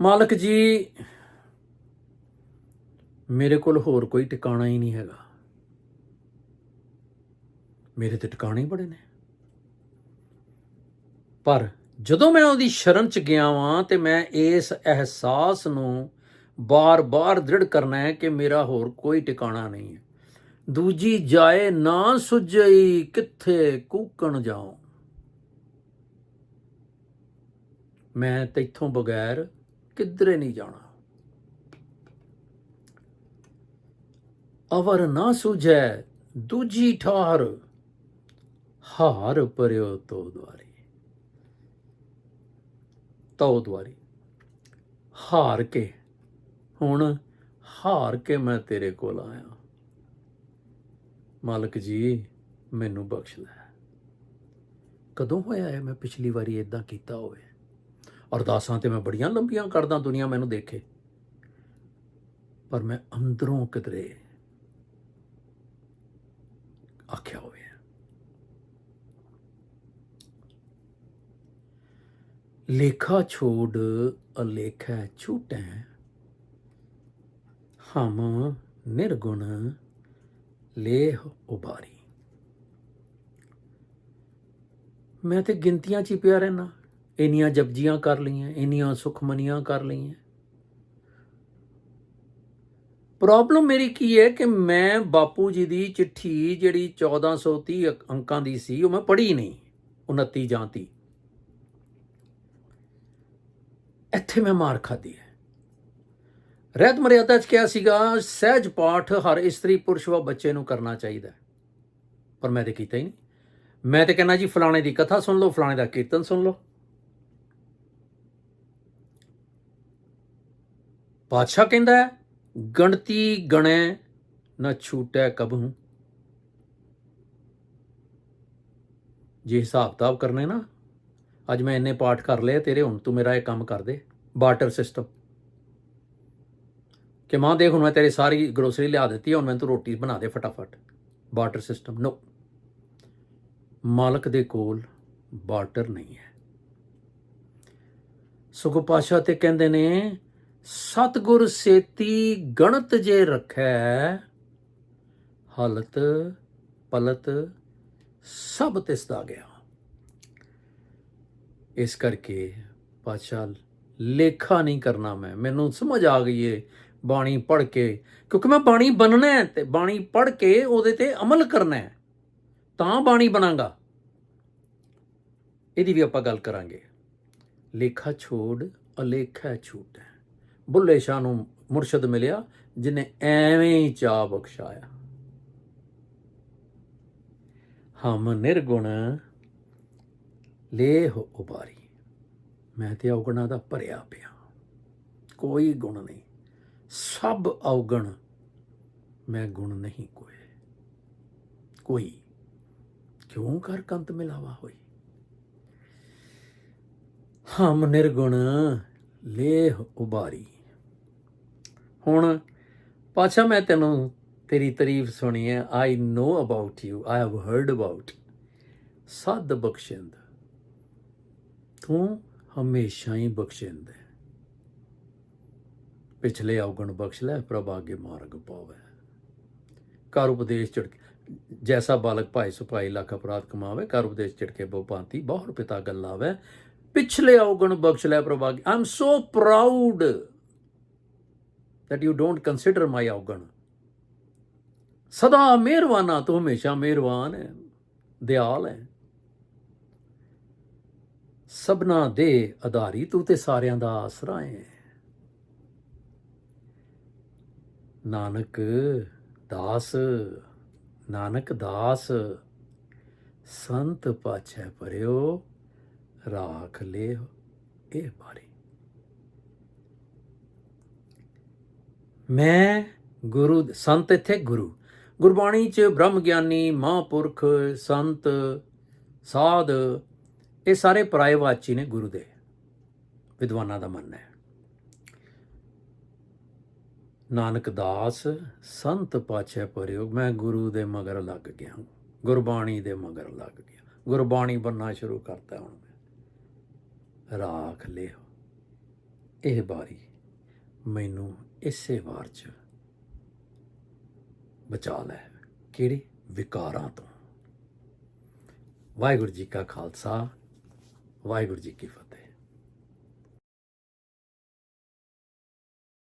ਮਾਲਕ ਜੀ, ਮੇਰੇ ਕੋਲ ਹੋਰ ਕੋਈ ਟਿਕਾਣਾ ਹੀ ਨਹੀਂ ਹੈਗਾ। ਮੇਰੇ ਤੇ ਟਿਕਾਣੇ ਹੀ ਬੜੇ ਨੇ। ਪਰ ਜਦੋਂ ਮੈਂ ਉਹਦੀ ਸ਼ਰਨ ਚ ਗਿਆ ਵਾਂ ਤੇ ਮੈਂ ਇਸ ਅਹਿਸਾਸ ਨੂੰ ਬਾਰ-ਬਾਰ ਦ੍ਰਿੜ ਕਰਨਾ ਹੈ ਕਿ ਮੇਰਾ ਹੋਰ ਕੋਈ ਟਿਕਾਣਾ ਨਹੀਂ ਹੈ। ਦੂਜੀ, ਜਾਏ ਨਾ ਸੁਝਈ, ਕਿੱਥੇ ਕੂਕਣ ਜਾਉ। ਮੈਂ ਤੇਥੋਂ ਬਗੈਰ ਕਿਧਰੇ ਨਹੀਂ ਜਾਣਾ। ਅਵਰ ਨਾ ਸੁਝੈ, ਦੂਜੀ ਠਾਰ, ਹਾਰ ਪਰਿਓ ਤੋ ਦੁਆਰੀ। ਤੋ ਦੁਆਰੀ। ਹਾਰ ਕੇ, ਹੁਣ ਹਾਰ ਕੇ ਮੈਂ ਤੇਰੇ ਕੋਲ ਆਇਆ। ਮਾਲਕ ਜੀ, ਮੈਨੂੰ ਬਖਸ਼ ਲੈ। ਕਦੋਂ ਹੋਇਆ ਹੈ ਮੈਂ ਪਿਛਲੀ ਵਾਰੀ ਇਦਾਂ ਕੀਤਾ ਹੋਵੇ? ਅਰਦਾਸਾਂ ਤੇ ਮੈਂ ਬੜੀਆਂ ਲੰਬੀਆਂ ਕਰਦਾ ਦੁਨੀਆ ਮੈਨੂੰ ਦੇਖੇ। ਪਰ ਮੈਂ ਅੰਦਰੋਂ ਕਿਧਰੇ ਆਖਿਆ ਹੋਵੇ। ਲੇਖਾ ਛੋੜ, ਅਲੇਖਾ ਛੂਟੈ। ਹਮ ਨਿਰਗੁਣ, ਲੇਹ ਉਬਾਰੀ ਮੈਂ ਤੇ ਗਿਣਤੀਆਂ ਚ ਹੀ ਪਿਆ ਰਹਿਣਾ ਇੰਨੀਆਂ ਜਪਜੀਆਂ ਕਰ ਲਈਆਂ, ਇੰਨੀਆਂ ਸੁਖਮਨੀਆਂ ਕਰ ਲਈਆਂ। ਪ੍ਰੋਬਲਮ ਮੇਰੀ ਕੀ ਹੈ ਕਿ ਮੈਂ ਬਾਪੂ ਜੀ ਦੀ ਚਿੱਠੀ ਜਿਹੜੀ 1430 ਅੰਕ- ਅੰਕਾਂ ਦੀ ਸੀ, ਉਹ ਮੈਂ ਪੜ੍ਹੀ ਨਹੀਂ 29 ਜਾਂ 30 ਇੱਥੇ ਮੈਂ ਮਾਰ ਖਾਦੀ ਹੈ। ਰਹਿਤ ਮਰਿਆਦਾ ਚ ਕਿਹਾ ਸੀਗਾ, ਸਹਿਜ ਪਾਠ ਹਰ ਇਸਤਰੀ ਪੁਰਸ਼ ਵਾ ਬੱਚੇ ਨੂੰ ਕਰਨਾ ਚਾਹੀਦਾ ਪਰ ਮੈਂ ਤੇ ਕੀਤਾ ਹੀ ਨਹੀਂ। ਮੈਂ ਤੇ ਕਹਿੰਦਾ ਜੀ, ਫਲਾਣੇ ਦੀ ਕਥਾ ਸੁਣ ਲਓ, ਫਲਾਣੇ ਦਾ ਕੀਰਤਨ ਸੁਣ ਲਓ। ਪਾਤਸ਼ਾਹ ਕਹਿੰਦਾ ਗਣਤੀ ਗਣੈ, ਨਾ ਛੂਟੈ ਕਬਹੂ ਜੇ ਹਿਸਾਬ ਤਾਬ ਕਰਨੇ ਨਾ, ਅੱਜ ਮੈਂ ਇੰਨੇ ਪਾਠ ਕਰ ਲਏ ਤੇਰੇ, ਹੁਣ ਤੂੰ ਮੇਰਾ ਇਹ ਕੰਮ ਕਰ ਦੇ, ਬਾਰਟਰ ਸਿਸਟਮ। ਕਿ ਮਾਂ, ਦੇਖ, ਹੁਣ ਮੈਂ ਤੇਰੀ ਸਾਰੀ ਗਰੋਸਰੀ ਲਿਆ ਦਿੱਤੀ ਹੁਣ ਮੈਨੂੰ ਤੂੰ ਰੋਟੀ ਬਣਾ ਦੇ ਫਟਾਫਟ। Barter system, no. ਮਾਲਕ ਦੇ ਕੋਲ ਬਾਰਟਰ ਨਹੀਂ ਹੈ। ਸੁਖ ਪਾਸ਼ਾ ਤੇ ਕਹਿੰਦੇ ਨੇ ਸਤਗੁਰ ਸੇਤੀ ਗਣਤ ਜੇ ਰੱਖੈ, ਹਲਤ ਪਲਤ ਸਭ ਤਿਸ ਦਾ ਗਿਆ। ਇਸ ਕਰਕੇ ਪਾਤਸ਼ਾਹ, ਲੇਖਾ ਨਹੀਂ ਕਰਨਾ ਮੈਂ। ਮੈਨੂੰ ਸਮਝ ਆ ਗਈ ਏ ਬਾਣੀ ਪੜ੍ਹ ਕੇ, ਕਿਉਂਕਿ ਮੈਂ ਬਾਣੀ ਬਣਨਾ ਹੈ ਤੇ ਬਾਣੀ ਪੜ੍ਹ ਕੇ ਉਹਦੇ ਤੇ ਅਮਲ ਕਰਨਾ ਹੈ, ਤਾਂ ਬਾਣੀ ਬਣਾਂਗਾ। ਇਹਦੀ ਵੀ ਆਪਾਂ ਗੱਲ ਕਰਾਂਗੇ। ਲੇਖਾ ਛੋੜ, ਅਲੇਖਾ ਛੂਟ ਹੈ ਬੁੱਲੇ ਸ਼ਾਹ ਨੂੰ ਮੁਰਸ਼ਦ ਮਿਲਿਆ, ਜਿਨੇ ਐਵੇਂ ਹੀ ਚਾਹ ਬਖਸ਼ਾਇਆ। ਹਮ ਨਿਰਗੁਣ ਲੇਹ ਉਬਾਰੀ, ਮੈਂ ਤੇ ਔਗਣਾ ਦਾ ਭਰਿਆ ਪਿਆ। ਕੋਈ ਗੁਣ ਨਹੀਂ, ਸਭ ਔਗਣ, ਮੈਂ ਗੁਣ ਨਹੀਂ ਕੋਈ ਕੋਈ, ਕਿਉਂ ਕਰ ਕੰਤ ਮਿਲਾਵਾ ਹੋਈ? ਹਮ ਨਿਰਗੁਣ ਲੇਹ ਉਬਾਰੀ ਹੁਣ ਪਾਛਾ ਮੈਂ ਤੈਨੂੰ ਤੇਰੀ ਤਾਰੀਫ ਸੁਣੀ ਹੈ। I know about you I have heard about ਸਦ ਬਖਸ਼ਿੰਦ। ਤੂੰ ਹਮੇਸ਼ਾ ਹੀ ਬਖਸ਼ਿੰਦ ਹੈ। ਪਿਛਲੇ ਔਗਣ ਬਖਸ਼ ਲੈ ਪ੍ਰਭ ਆਗੇ ਮਾਰਗ ਪਾਵੇ। ਕਰ ਉਪਦੇਸ਼ ਚੜ ਜੈਸਾ ਬਾਲਕ ਭਾਈ ਸੁਪਾਈ ਲੱਖ ਅਪਰਾਧ ਕਮਾਵੇ ਕਰ ਉਪਦੇਸ਼ ਚੜਕੇ ਬਹੁ ਭਾਂਤੀ, ਬਹੁਰ ਪਿਤਾ ਗੱਲਾਵੇ ਪਿਛਲੇ ਔਗਣ ਬਖਸ਼ ਲੈ ਪ੍ਰਭ ਆਗੇ I am so proud that you don't consider my ਔਗਣ ਸਦਾ ਮਿਹਰਬਾਨਾ ਤੂੰ ਹਮੇਸ਼ਾ ਮਿਹਰਬਾਨ ਹੈ ਦਿਆਲ ਹੈ ਸਭਨਾ ਦੇ ਆਧਾਰੀ ਤੂੰ ਤੇ ਸਾਰਿਆਂ ਦਾ ਆਸਰਾ ਹੈ ਨਾਨਕ ਦਾਸ ਨਾਨਕ ਦਾਸ ਸੰਤ ਪਾਛੈ ਪਰਿਓ ਰਾਖ ਲਿਓ ਇਹ ਬਾਰੇ ਮੈਂ ਗੁਰੂ, ਸੰਤ ਇੱਥੇ ਗੁਰੂ। ਗੁਰਬਾਣੀ ਚ ਬ੍ਰਹਮ ਗਿਆਨੀ ਮਹਾਂਪੁਰਖ, ਸੰਤ, ਸਾਧ, ਇਹ ਸਾਰੇ ਪਰਾਇਵਾਚੀ ਨੇ ਗੁਰੂ ਦੇ। ਵਿਦਵਾਨਾਂ ਦਾ ਮੰਨਣਾ ਹੈ। ਨਾਨਕ ਦਾਸ, ਸੰਤ ਪਾਛੈ ਪਰਿਓ ਮੈਂ ਗੁਰੂ ਦੇ ਮਗਰ ਲੱਗ ਗਿਆ ਗੁਰਬਾਣੀ ਦੇ ਮਗਰ ਲੱਗ ਗਿਆ। ਗੁਰਬਾਣੀ ਬੰਨਾ ਸ਼ੁਰੂ ਕਰਤਾ ਹੁਣ ਮੈਂ। ਰਾਖ ਲਿਓ। ਇਹ ਬਾਰੀ ਮੈਨੂੰ ਇਸੇ ਵਾਰ ਚ ਬਚਾ ਲੈ। ਕਿਹੜੇ? ਵਿਕਾਰਾਂ ਤੋਂ। ਵਾਹਿਗੁਰੂ ਜੀ ਕਾ ਖਾਲਸਾ, ਵਾਹਿਗੁਰੂ ਜੀ ਕੀ ਫਤਿਹ।